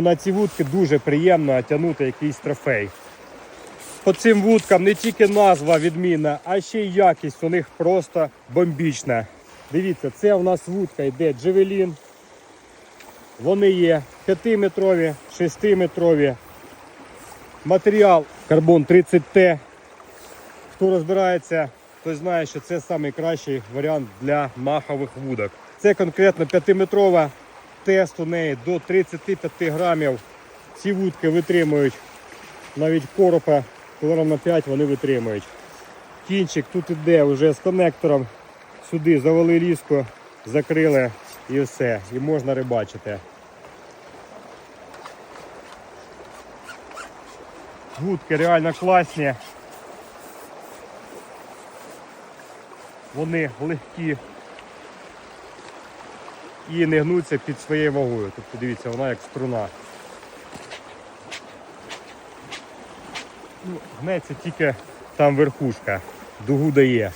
На ці вудки дуже приємно тягнути якийсь трофей. По цим вудкам не тільки назва відмінна, а ще й якість у них просто бомбічна. Дивіться, це у нас вудка йде Джевелін. Вони є 5-метрові, 6-метрові. Матеріал карбон 30Т. Хто розбирається, той знає, що це найкращий варіант для махових вудок. Це конкретно 5-метрова. Тест у неї до 35 грамів. Ці вудки витримують навіть коропа кілограм на 5 вони витримують. Кінчик тут іде вже з конектором. Сюди завели ліску, закрили і все. І можна рибачити. Вудки реально класні. Вони легкі і не гнуться під своєю вагою. Тобто дивіться, вона як струна. Ну, гнеться тільки там верхушка, дугу дає.